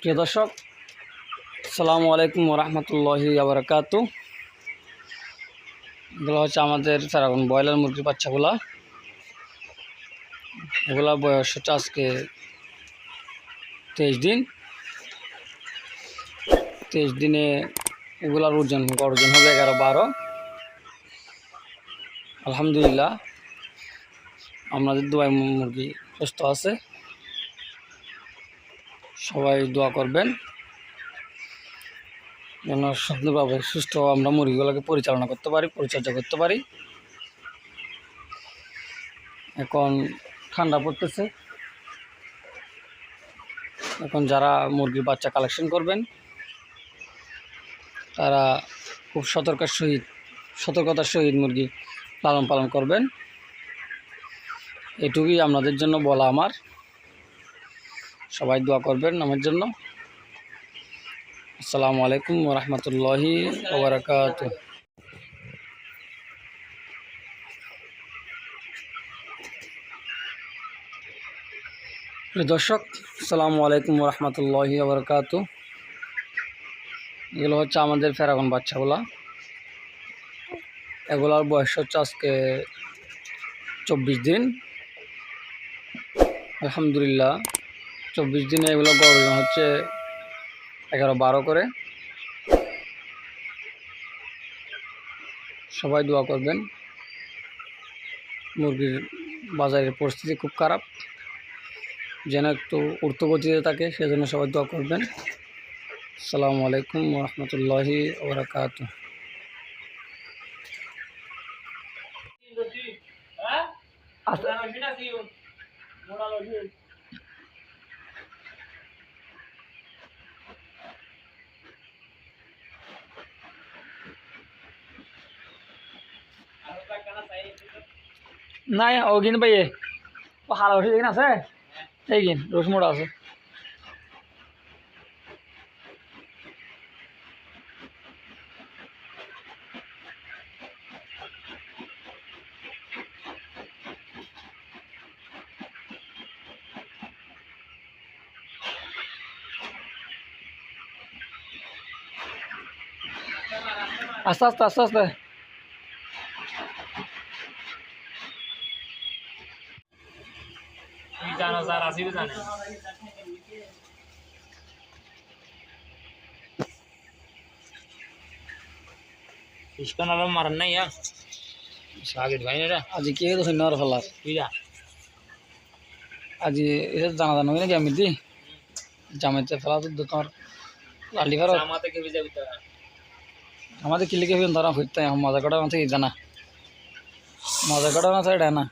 প্রিয় দর্শক, আসসালামু আলাইকুম রহমতুল্লাহি আবরকাত। এগুলো হচ্ছে আমাদের সারাক্ষণ ব্রয়লার মুরগির বাচ্চাগুলা। এগুলা বয়স হচ্ছে আজকে তেইশ দিন। তেইশ দিনে এগুলার ওজন ওজন হবে এগারো, বারো। আলহামদুলিল্লাহ আমাদের দুয়াই মুরগি সুস্থ আছে। সবাই দোয়া করবেন। যেন সুন্দরভাবে সুস্থ আমরা মুরগিগুলোকে পরিচালনা করতে পারি, পরিচর্যা করতে পারি। এখন ঠান্ডা পড়তেছে। এখন যারা মুরগির বাচ্চা কালেকশন করবেন, তারা খুব সতর্কের সহিত, সতর্কতার সহিত মুরগি লালন পালন করবেন। এটুকুই আপনাদের জন্য বলা আমার। সবাই দোয়া করবেন আমার জন্য। আসসালামু আলাইকুম রহমতুল্লাহি ওবরাকাত দর্শক, আসসালামু আলাইকুম রহমতুল্লাহি ওবরাকাত এগুলো হচ্ছে আমাদের ফেরাগন বাচ্চাগুলা। এগুলার বয়স হচ্ছে আজকে চব্বিশ দিন। আলহামদুলিল্লাহ। চব্বিশ দিনে এগুলো গড় হচ্ছে এগারো বারো করে। সবাই দোয়া করবেন। মুরগির বাজারের পরিস্থিতি খুব খারাপ। যেন একটু ঊর্ধ্বগতিতে থাকে, সেজন্য সবাই দোয়া করবেন। আসসালামু আলাইকুম রহমতুল্লাহি ওবরাকাত। নাই ও কিন্তু পাইয়ে ও হালা উঠে দেখেন আছে এই কিন রসমোড়া আছে আস্তে আস্তে আস্তে আস্তে जाना भी मरना ही है सागिर भाई ने आज के तो आज इधर जाना से फला तो दुकान लाली के हमारे किले के भी अंदर हम मज़ा कड़ा ना मज़ा कड़ा ना साइड है ना